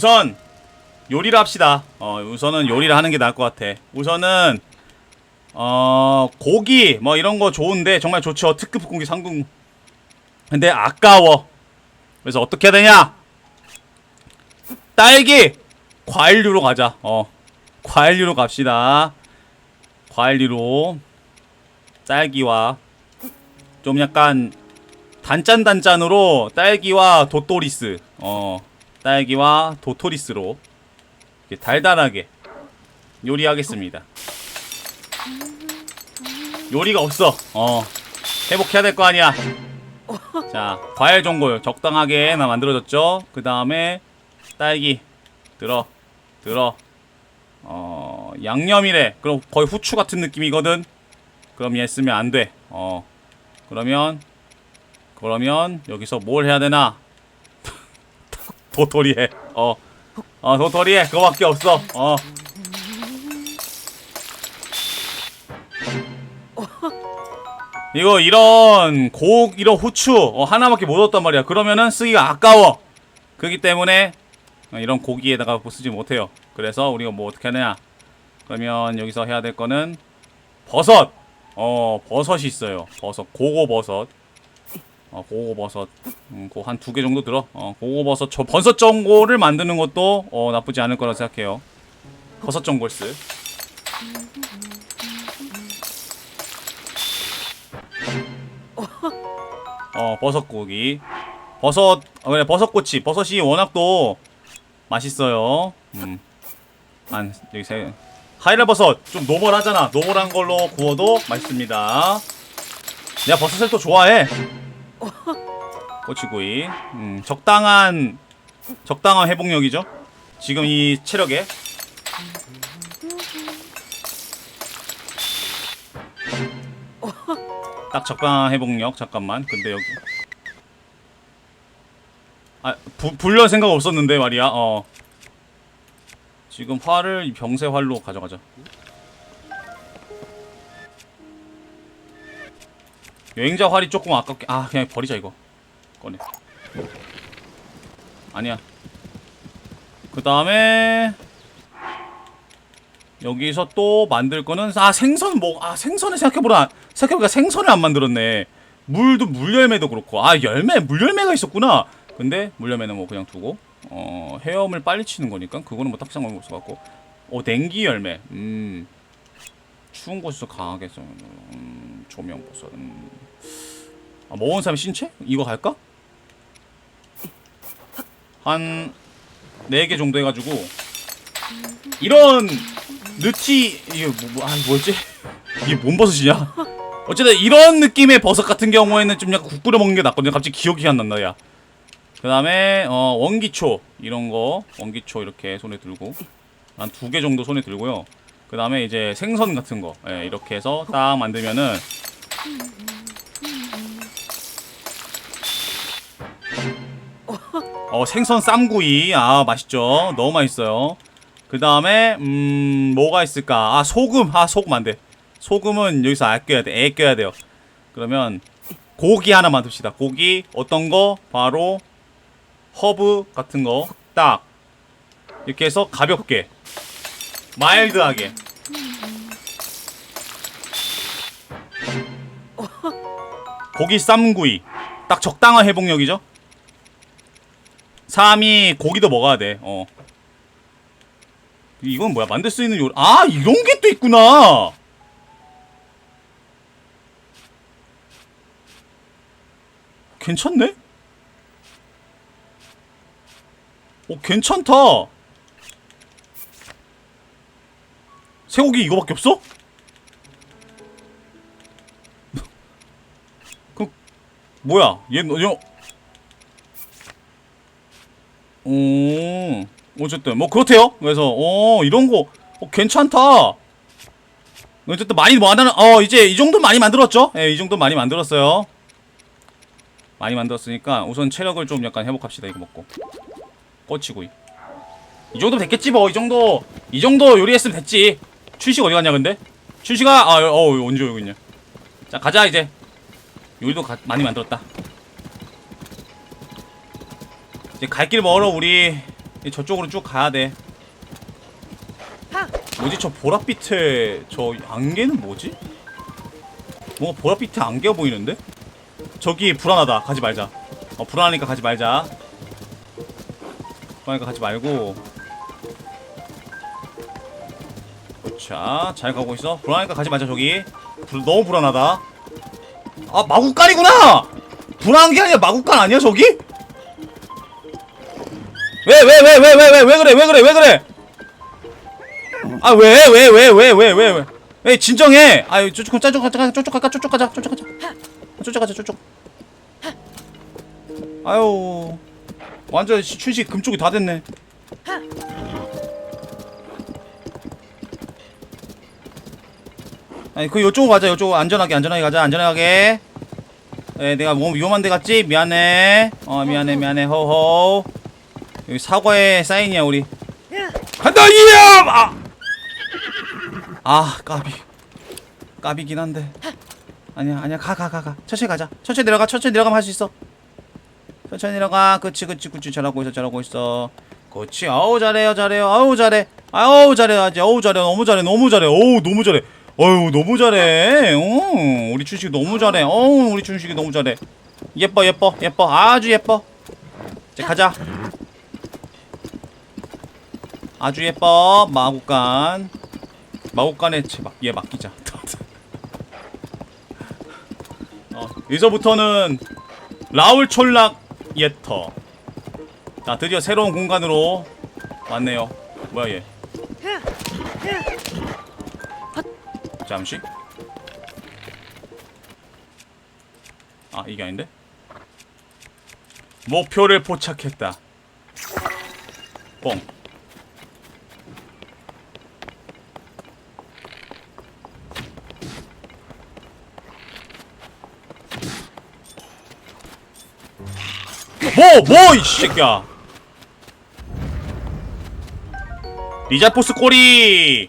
우선 요리를 합시다. 어, 우선은 요리를 하는 게 나을 것 같아. 우선은 어 고기 뭐 이런 거 좋은데 정말 좋죠. 특급 고기 상궁. 근데 아까워. 그래서 어떻게 해야 되냐? 딸기 과일류로 가자. 어 과일류로 갑시다. 과일류로 딸기와 좀 약간 단짠 단짠으로 딸기와 도토리스 어 딸기와 도토리스로 달달하게 요리하겠습니다. 요리가 없어. 어 회복해야 될 거 아니야. 자 과일 전골 적당하게 나 만들어졌죠. 그 다음에 딸기 들어 들어 어 양념이래. 그럼 거의 후추 같은 느낌이거든. 그럼 얘 쓰면 안 돼. 어 그러면 그러면 여기서 뭘 해야 되나? 도토리 해. 어. 어, 도토리 해. 그거밖에 없어. 어. 이거 이런 곡 이런 후추 어, 하나밖에 못 얻었단 말이야. 그러면은 쓰기가 아까워. 그렇기 때문에 어, 이런 고기에다가 뭐 쓰지 못해요. 그래서 우리가 뭐 어떻게 하냐? 그러면 여기서 해야 될 거는 버섯. 어, 버섯이 있어요. 버섯, 고고 버섯. 어, 고고 버섯. 음, 그한 두 개 정도 들어. 어, 고고 버섯. 저 버섯 전골을 만드는 것도 어, 나쁘지 않을 거라 생각해요. 버섯 전골스. 어, 버섯고기. 버섯, 어, 그래, 버섯꼬치. 버섯이 워낙 또 맛있어요. 음. 한, 여기 세, 하이라 버섯. 좀 노멀하잖아. 노멀한 걸로 구워도 맛있습니다. 내가 버섯을 또 좋아해. 꼬치구이. 음, 적당한, 적당한 회복력이죠. 지금 이 체력에. 딱 적당한 회복력. 잠깐만. 근데 여기. 아, 부, 불려 생각 없었는데 말이야. 어. 지금 이 병세 활로 가져가자. 여행자 활이 조금 아깝게. 아, 그냥 버리자 이거. 꺼내. 아니야. 그 다음에 여기서 또 만들 거는 아 생선 뭐아 생선을 생각해보라 생각해보니까 생선을 안 만들었네. 물도 물열매도 그렇고 아 열매 물열매가 있었구나. 근데 물열매는 뭐 그냥 두고 어 헤엄을 빨리 치는 거니까 그거는 뭐 딱히 상관없을 것 같고 어 냉기 열매 음 추운 곳에서 강하게 써 음, 조명버섯 음. 아, 먹은 사람 신체? 이거 갈까? 한네개 정도 해가지고. 이런 느티 이게 뭐, 뭐, 아 뭐지? 이게 뭔 버섯이냐? 어쨌든 이런 느낌의 버섯 같은 경우에는 좀 약간 국 뿌려 먹는 게 낫거든요. 갑자기 기억이 안 난다 야. 그 다음에 어 원기초. 이런 거 원기초 이렇게 손에 들고. 한 두 개 정도 손에 들고요 그 다음에 이제 생선 같은 거. 예, 이렇게 해서 딱 만들면은 어 생선 쌈구이. 아 맛있죠. 너무 맛있어요. 그 다음에 음 뭐가 있을까? 아 소금. 아 소금 안돼. 소금은 여기서 아껴야 돼. 애껴야 돼요. 그러면 고기 하나 만듭시다. 고기 어떤 거? 바로 허브 같은 거. 딱. 이렇게 해서 가볍게 마일드하게 고기 쌈구이 딱 적당한 회복력이죠 3이 고기도 먹어야 돼. 어. 이건 뭐야? 만들 수 있는 요리. 아, 이런 게 또 있구나. 괜찮네? 어, 괜찮다. 쇠고기 이거밖에 없어? 그 뭐야? 얘 너, 너 오, 어쨌든 뭐 그렇대요. 그래서 어 이런 거 어, 괜찮다. 어쨌든 많이 많아는 어 이제 이 정도 많이 만들었죠. 예, 이 정도 많이 만들었어요. 많이 만들었으니까 우선 체력을 좀 약간 회복합시다. 이거 먹고 꼬치구이. 이 정도 됐겠지 뭐 이 정도 이 정도 요리했으면 됐지. 춘식 어디 갔냐 근데? 춘식아 아 어 언제 여기 있냐? 자 가자 이제 요리도 가, 많이 만들었다. 이제 갈 길 멀어 우리 이 저쪽으로 쭉 가야 돼. 뭐지 저 보랏빛의 저 안개는 뭐지? 뭔가 보랏빛의 안개가 보이는데? 저기 불안하다. 가지 말자. 어 불안하니까 가지 말자. 불안하니까 가지 말고. 자, 잘 가고 있어. 불안하니까 가지 말자 저기. 불, 너무 불안하다. 아 마구간이구나. 불안한 게 아니라 마구간 아니야 저기? 왜 왜 왜 왜 왜 왜 왜 그래 왜 그래 왜 그래? 아 왜 왜 왜 왜 왜 왜 왜? 왜 진정해? 아유 저쪽 저쪽 가자 저쪽 가자 저쪽 가자 저쪽 가자 저쪽 가자 저쪽. 아유 완전 시- 춘식 금쪽이 다 됐네. 아니 그 요쪽으로 가자 요쪽 안전하게 안전하게 가자 안전하게. 에 내가 너무 위험한 데 갔지? 미안해. 어 미안해 미안해. 호호. 여기 사과의 사인이야 우리. 간다 이암 아. 아 까비. 까비긴 한데. 아니야 아니야. 가 가 가 가. 천천히 가자. 천천히 내려가 천천히 내려가면 할 수 있어. 천천히 내려가. 그치 그치 그치. 잘하고 있어 잘하고 있어. 그치. 아우 잘해요 잘해요. 아우 잘해. 아우 잘해 아지. 아우 잘해. 너무 잘해 너무 잘해. 어우 너무 잘해 어우 너무 잘해. 어 우리 춘식이 너무 잘해. 어우 우리 춘식이 너무 잘해. 예뻐 예뻐 예뻐. 아주 예뻐. 이제 가자. 아주 예뻐. 마구간. 마구간에 제막 얘 맡기자. 어, 여기서부터는 라울 촌락 예터. 자 드디어 새로운 공간으로 왔네요. 뭐야 얘 잠시 아 이게 아닌데 목표를 포착했다 뻥 뭐, 뭐, 이 새끼야. 리자포스 꼬리.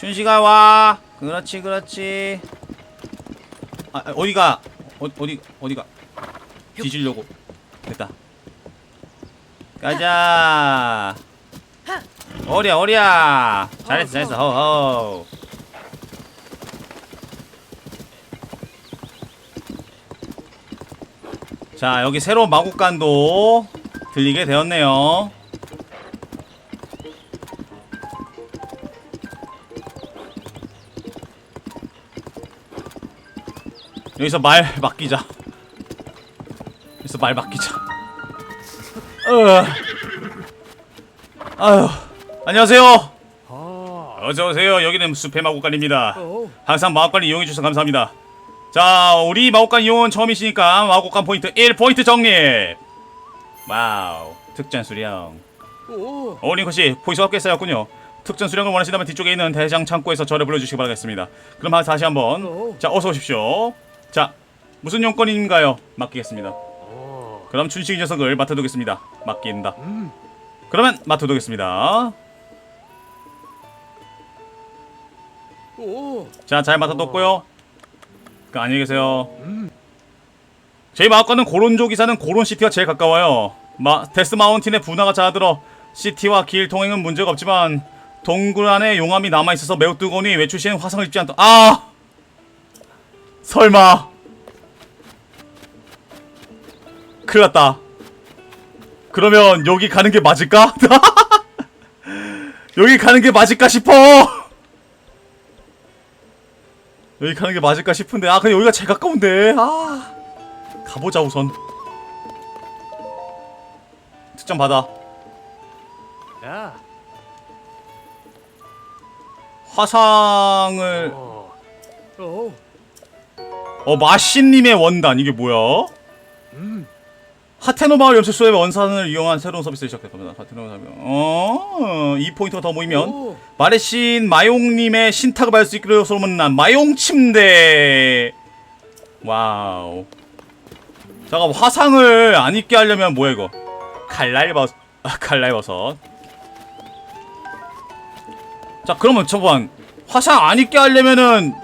춘식아 와. 그렇지 그렇지. 아 아, 어디가? 어, 어디 어디가? 뒤지려고. 됐다. 가자. 어리야 어리야. 잘했어 잘했어. 호호 자 여기 새로운 마곡간도 들리게 되었네요 여기서 말 맡기자. 여기서 말 맡기자. 어. 아유, 안녕하세요. 어서 오세요. 여기는 숲의 마곡간입니다. 항상 마곡간 이용해 주셔서 감사합니다. 자, 우리 마곡간 이용은 처음이시니까 마곡간 포인트 1 포인트 정립. 와우, 특전 수령. 어울린 것이 포인트가 꽤 쌓였군요. 특전 수령을 원하신다면 뒤쪽에 있는 대장 창고에서 저를 불러주시기 바라겠습니다. 그럼 하- 다시 한번 자 어서 오십시오. 자 무슨 용건인가요? 맡기겠습니다. 그럼 춘식이 녀석을 맡아두겠습니다. 맡긴다. 그러면 맡아두겠습니다. 자 잘 맡아뒀고요. 그 안녕히 계세요. 저희 마을과는 고론조 기사는 고론 시티와 제일 가까워요. 마 데스 마운틴의 분화가 잦아들어 시티와 길 통행은 문제가 없지만 동굴 안에 용암이 남아 있어서 매우 뜨거우니 외출 시엔 화상을 입지 않다. 아 설마 큰일났다. 그러면 여기 가는 게 맞을까? 여기 가는 게 맞을까 싶어. 여기 가는 게 맞을까 싶은데 아 근데 여기가 제일 가까운데 아 가보자 우선 특전 받아 야. 화상을 어. 어. 어 마신님의 원단 이게 뭐야? 음. 하테노 마을 염색소의 원산을 이용한 새로운 서비스를 시작했답니다. 하테노 마을 어, 이 포인트가 더 모이면 오. 말의 신 마용님의 신탁을 받을 수 있기로 소문난 마용 침대. 와우. 잠깐 화상을 안 입게 하려면 뭐야 이거? 갈날버섯. 아, 갈날버섯. 자 그러면 저번 화상 안 입게 하려면은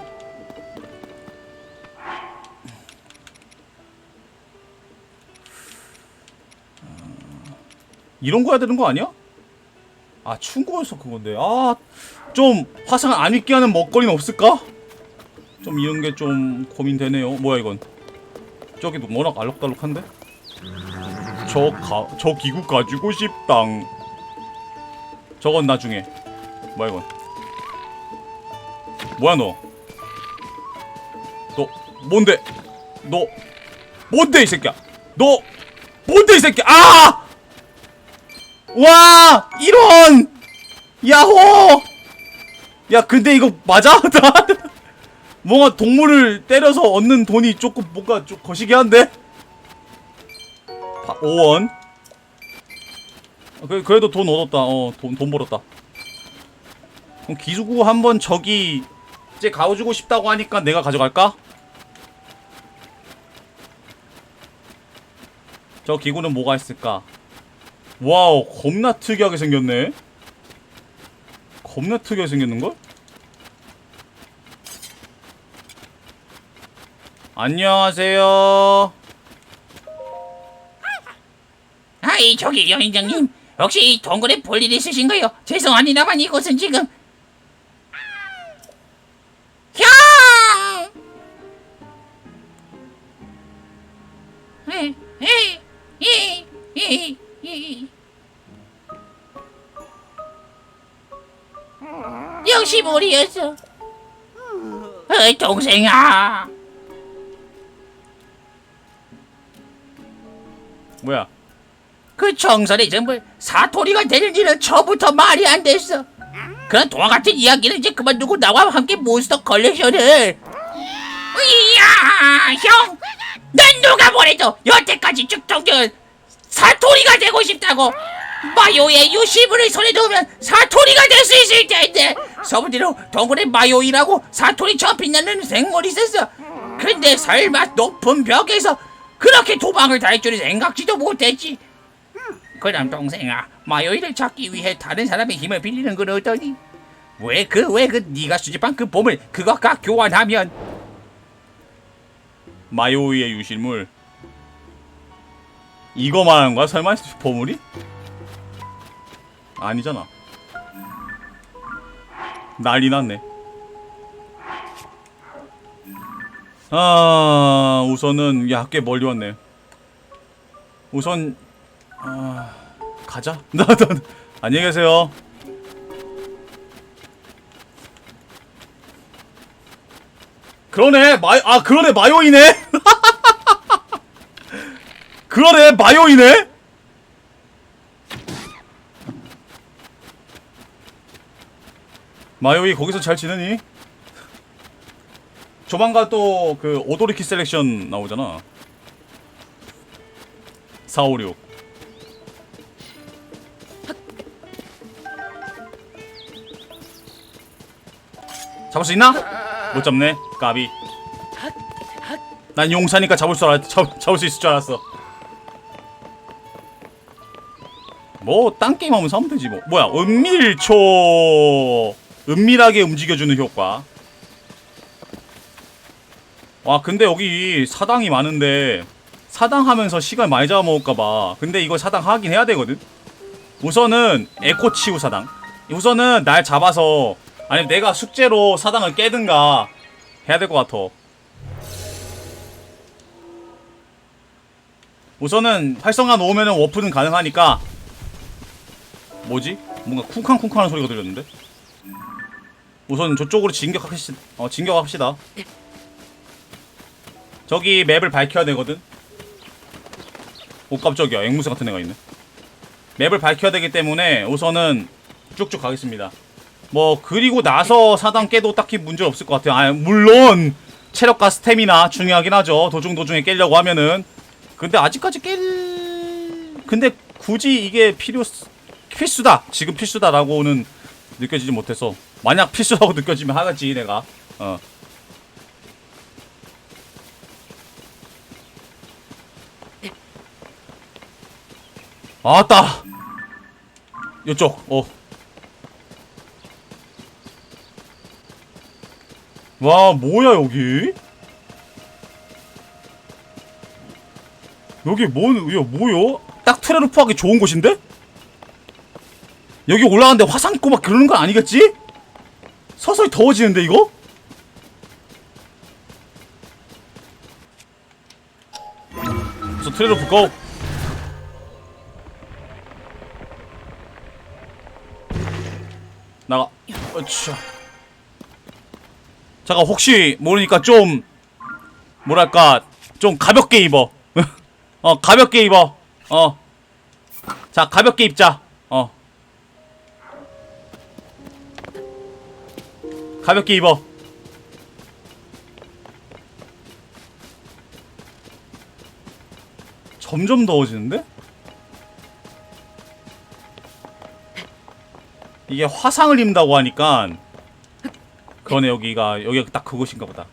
이런 거 해야 되는 거 아니야? 아 충고에서 그건데. 아 좀 화상 안 입게 하는 먹거리는 없을까? 좀 이런 게 좀 고민되네요. 뭐야 이건? 저기도 워낙 알록달록한데? 저, 가, 저 기구 가지고 싶당. 저건 나중에. 뭐야 이건? 뭐야 너? 너 뭔데? 너 뭔데 이 새끼야? 너 뭔데 이 새끼야 아! 와 이런 야호 야 근데 이거 맞아? 나 뭔가 동물을 때려서 얻는 돈이 조금 뭔가 좀 거시기한데 5원 그, 그래도 돈 얻었다 어돈 돈 벌었다 그럼 기수구 한번 저기 이제 가져주고 싶다고 하니까 내가 가져갈까? 저 기구는 뭐가 있을까? 와우 겁나 특이하게 생겼네 겁나 특이하게 생겼는걸? 안녕하세요 아이 저기 여인장님 혹시 동굴에 볼 일 있으신가요? 죄송합니다만 이곳은 지금 형! 에, 에, 이, 이, 이. 역시 무리였어 어, 동생아. 뭐야? 그 정설의 전부 사토리가 되는지는 처음부터 말이 안 됐어. 그런 동화 같은 이야기는 이제 그만두고 나와 함께 몬스터 컬렉션을. 이야, 형, 난 누가 뭐래도 여태까지 쭉 동경은 사토리가 되고 싶다고. 마요의 유시물을 손에 넣으면 사토리가 될 수 있을 텐데 서부대로 동굴에 마요이라고 사토리처럼 빛나는 생물이 있었어 근데 설마 높은 벽에서 그렇게 도망을 다할 줄은 생각지도 못했지 그럼 동생아 마요이를 찾기 위해 다른 사람의 힘을 빌리는 건 어떠니? 왜 그 왜 그 네가 수집한 그 보물 그것과 교환하면 마요이의 유실물 이거 말하는 거야? 설마? 보물이? 아니잖아. 난리 났네. 아 우선은 야 꽤 멀리 왔네. 우선 아 가자. 안녕히 계세요. 그러네. 마, 아 그러네. 마요이네 그러네 마요이네? 마요이 거기서 잘 지내니? 조만간 또 그 오도리키 셀렉션 나오잖아. 456 잡을 수 있나? 못 잡네 까비. 난 용사니까 잡을 줄 알았 잡, 잡을 수 있을 줄 알았어 뭐 딴 게임 하면서 하면 되지 뭐. 뭐야 은밀초. 은밀하게 움직여주는 효과. 와 근데 여기 사당이 많은데 사당 하면서 시간 많이 잡아먹을까봐. 근데 이거 사당 하긴 해야 되거든. 우선은 에코치우 사당. 우선은 날 잡아서 아니면 내가 숙제로 사당을 깨든가 해야 될 것 같아. 우선은 활성화 놓으면은 워프는 가능하니까 뭐지? 뭔가 쿵쾅쿵쾅 하는 소리가 들렸는데? 우선 저쪽으로 진격합시다. 어 진격합시다. 저기 맵을 밝혀야 되거든. 오 깜짝이야. 앵무새 같은 애가 있네. 맵을 밝혀야 되기 때문에 우선은 쭉쭉 가겠습니다. 뭐 그리고 나서 사당 깨도 딱히 문제 없을 것 같아요. 아 물론 체력과 스태미나 중요하긴 하죠. 도중 도중에 깨려고 하면은. 근데 아직까지 깰 근데 굳이 이게 필요 필수다 지금 필수다라고는 느껴지지 못해서 만약 필수라고 느껴지면 하겠지 내가 어 아따 요쪽 어. 와 뭐야 여기 여기 뭔, 야, 뭐요? 딱 트레루프 하기 좋은 곳인데? 여기 올라가는데 화상 있고 막 그러는 건 아니겠지? 서서히 더워지는데, 이거? 그래서 트레루프 고! 나가. 어차. 잠깐, 혹시 모르니까 좀, 뭐랄까, 좀 가볍게 입어. 어 가볍게 입어 어자 가볍게 입자 가볍게 입어 점점 더워지는데? 이게 화상을 입는다고 하니까 그러네 여기가 여기가 딱 그곳인가 보다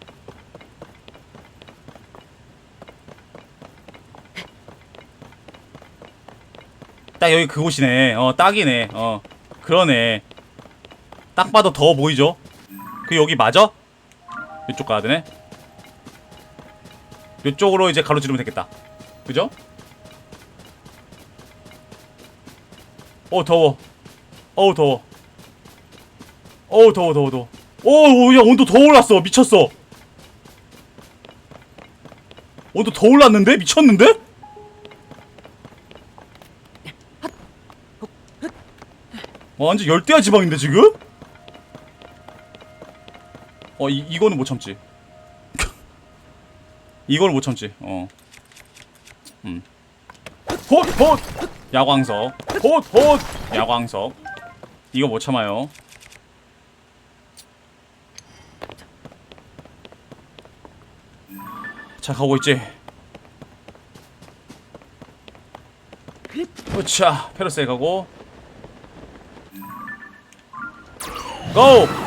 딱 여기 그곳이네. 어, 딱이네. 어, 그러네. 딱 봐도 더워 보이죠? 그 여기 맞아? 이쪽 가야 되네. 이쪽으로 이제 가로지르면 되겠다. 그죠? 어 더워. 어우 더워. 어우 더워 더워 더워. 오야 온도 더 올랐어 미쳤어. 온도 더 올랐는데 미쳤는데? 와, 완전 열대야 지방인데 지금? 어 이, 이거는 못 참지. 이거는 못 참지. 어. 음. 폿폿 야광석. 폿폿 야광석. 이거 못 참아요. 자 가고 있지? 으차 페르세에 가고. 고!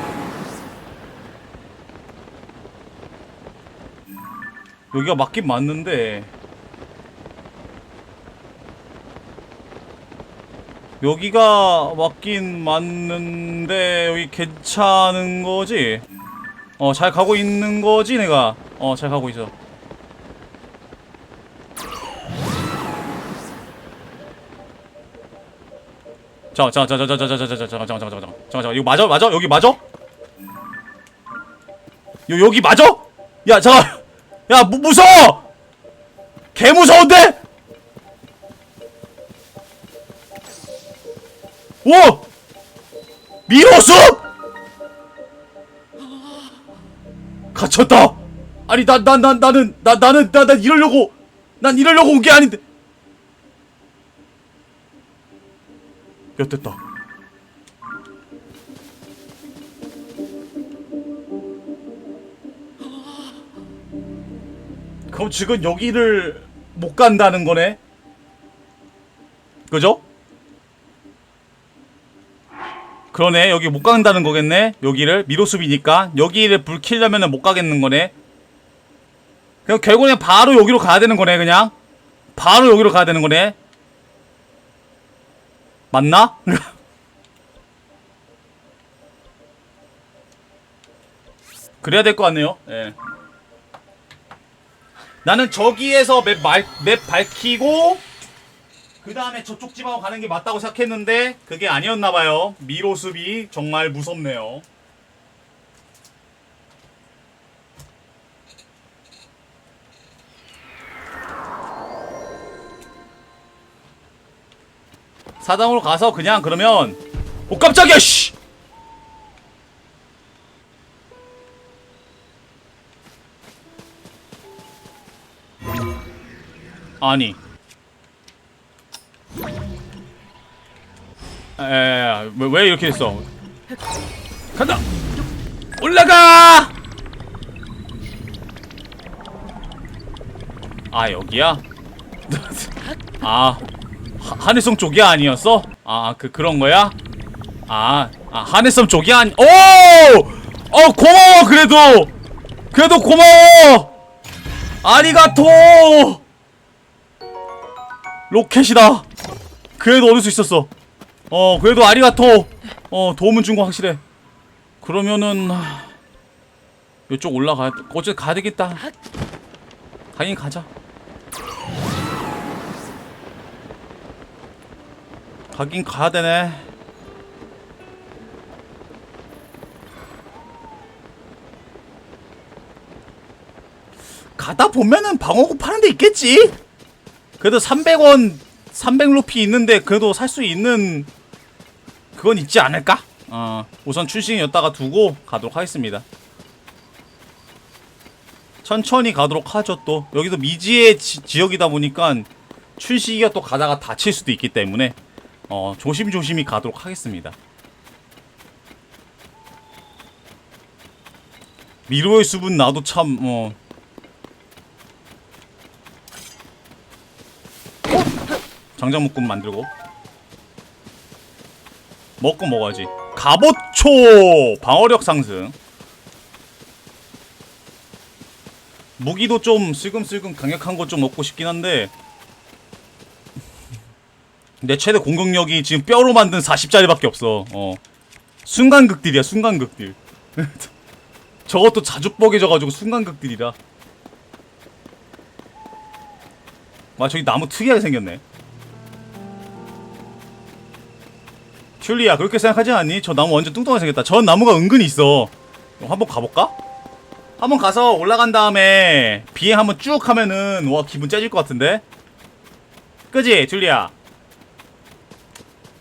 여기가 맞긴 맞는데 여기가 맞긴 맞는데 여기 괜찮은 거지? 어 잘 가고 있는 거지 내가 어 잘 가고 있어 자, 자, 자, 자, 자, 잠깐, 잠깐, 잠깐, 잠깐, 잠깐, 잠깐, 이거 맞아, 맞아, 여기 맞아? 요 여기 맞아? 야, 잠깐, 야, 무, 무서워! 개 무서운데? 오! 미로숲! 갇혔다. 아니, 나, 나, 나, 나는, 나, 나는, 나, 난 이러려고, 난 이러려고 온 게 아닌데. 야 됐다 그럼 지금 여기를 못 간다는 거네 그죠? 그러네 여기 못 간다는 거겠네 여기를 미로숲이니까 여기를 불 켜려면은 못 가겠는 거네 그럼 결국엔 바로 여기로 가야 되는 거네 그냥 바로 여기로 가야 되는 거네 맞나? 그래야 될 것 같네요. 예. 나는 저기에서 맵, 말, 맵 밝히고 그 다음에 저쪽 집하고 가는 게 맞다고 생각했는데 그게 아니었나봐요. 미로숲이 정말 무섭네요. 사당으로 가서 그냥 그러면 오 깜짝이야 씨 아니. 에왜 왜 이렇게 됐어? 간다! 올라가! 아 여기야? 아 하, 하늘섬 쪽이 아니었어? 아 그 그런 거야? 아, 아 하늘섬 쪽이 아니 오! 어 고마워 그래도! 그래도 고마워! 아리가토 로켓이다. 그래도 얻을 수 있었어. 어 그래도 아리가토. 어 도움은 준 거 확실해. 그러면은 하, 이쪽 올라가야 어째 가야 되겠다. 가긴 가자. 가긴 가야 되네. 가다 보면은 방어구 파는 데 있겠지 그래도 300원 300루피 있는데 그래도 살 수 있는 그건 있지 않을까? 어, 우선 출신이었다가 두고 가도록 하겠습니다. 천천히 가도록 하죠 또 여기도 미지의 지, 지역이다 보니까 춘식이가 또 가다가 다칠 수도 있기 때문에 어, 조심조심히 가도록 하겠습니다. 미로의 숲은 나도 참 어. 장작묶음 만들고. 먹고 먹어야지. 갑옷초! 방어력 상승. 무기도 좀 슬금슬금 강력한 거좀 먹고 싶긴 한데. 내 최대 공격력이 지금 뼈로 만든 40짜리밖에 없어. 어. 순간극딜이야 순간극딜. 저것도 자주 뻐개져가지고 순간극딜이라. 와 저기 나무 특이하게 생겼네 튤리야 그렇게 생각하지 않니? 저 나무 완전 뚱뚱하게 생겼다. 저 나무가 은근히 있어. 한번 가볼까? 한번 가서 올라간 다음에 비행 한번 쭉 하면은 와 기분 째질 것 같은데? 그지 튤리야?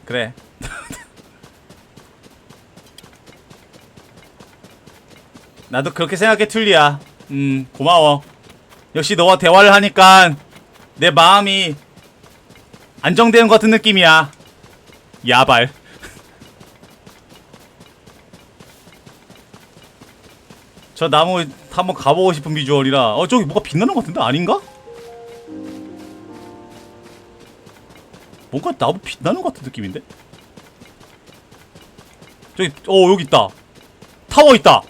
그래. 나도 그렇게 생각해 튤리야. 음 고마워. 역시 너와 대화를 하니까 내 마음이 안정되는 것 같은 느낌이야. 야발 저 나무 한번 가보고 싶은 비주얼이라. 어 저기 뭐가 빛나는 것 같은데? 아닌가? 뭔가 나무 빛나는 것 같은 느낌인데? 저기 어 여기 있다. 타워 있다.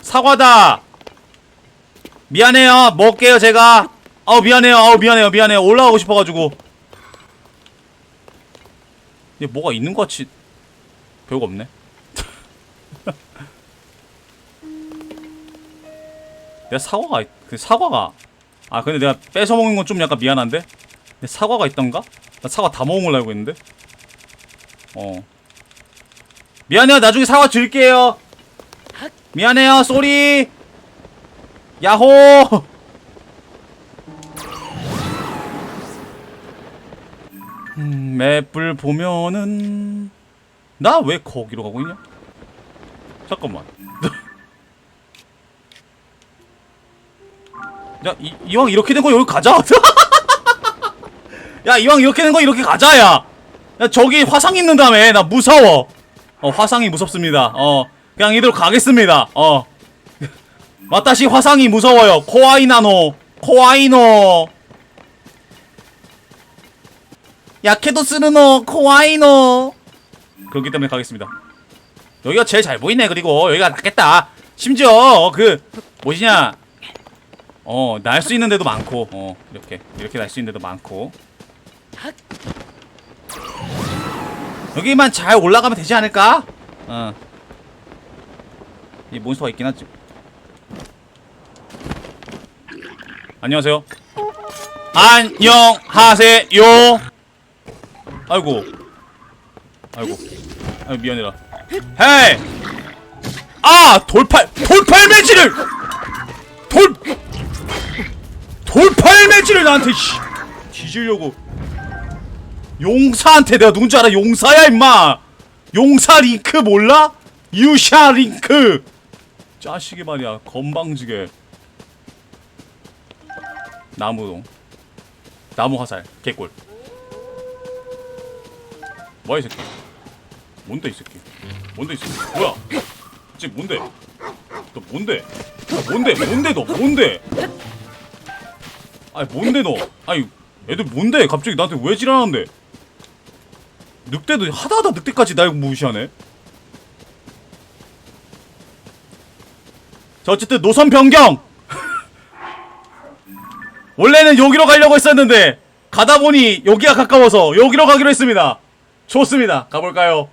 사과다. 미안해요. 먹을게요 제가. 아우 미안해요. 아우 미안해요. 미안해요. 올라가고 싶어가지고. 얘 뭐가 있는 것 같이 별거 없네 내가 사과가 있- 그 사과가 아 근데 내가 뺏어 먹는 건 좀 약간 미안한데? 내 사과가 있던가? 나 사과 다 먹은 걸로 알고 있는데? 어. 미안해요. 나중에 사과 줄게요. 미안해요. 쏘리. 야호. 음, 맵을 보면은 나 왜 거기로 가고 있냐? 잠깐만 야, 이, 이왕 이렇게 된 거 여기 가자. 야, 이왕 이렇게 된 거 이렇게 가자, 야. 야, 저기 화상 있는 다음에 나 무서워. 어, 화상이 무섭습니다. 어, 그냥 이대로 가겠습니다. 어. 와타시 화상이 무서워요. 코아이나노. 코아이노. 야케도 쓰르노 코아이노. 그렇기 때문에 가겠습니다. 여기가 제일 잘 보이네. 그리고 여기가 낫겠다. 심지어 그 뭐시냐? 어, 날 수 있는 데도 많고, 어, 이렇게, 이렇게 날 수 있는 데도 많고. 여기만 잘 올라가면 되지 않을까? 어. 이 몬스터가 있긴 하지. 안녕하세요. 안녕하세요. 아이고. 아이고. 아이고, 미안해라. 헤이! 아! 돌팔, 돌팔 매치를! 돌! 돌팔 매질을 나한테 씨. 뒤지려고. 용사한테 내가 누군지 알아? 용사야 임마. 용사 링크 몰라? 유샤 링크. 짜식이 말이야 건방지게. 나무동. 나무 화살 개꿀. 뭐야 이 새끼? 뭔데 이 새끼? 뭔데 이 새끼? 뭐야? 지금 뭔데? 너 뭔데? 뭔데? 뭔데 너 뭔데 아니 뭔데 너? 아니 애들 뭔데? 갑자기 나한테 왜 지랄하는데? 늑대도 하다하다 늑대까지 날 무시하네? 자 어쨌든 노선 변경! 원래는 여기로 가려고 했었는데 가다 보니 여기가 가까워서 여기로 가기로 했습니다. 좋습니다. 가볼까요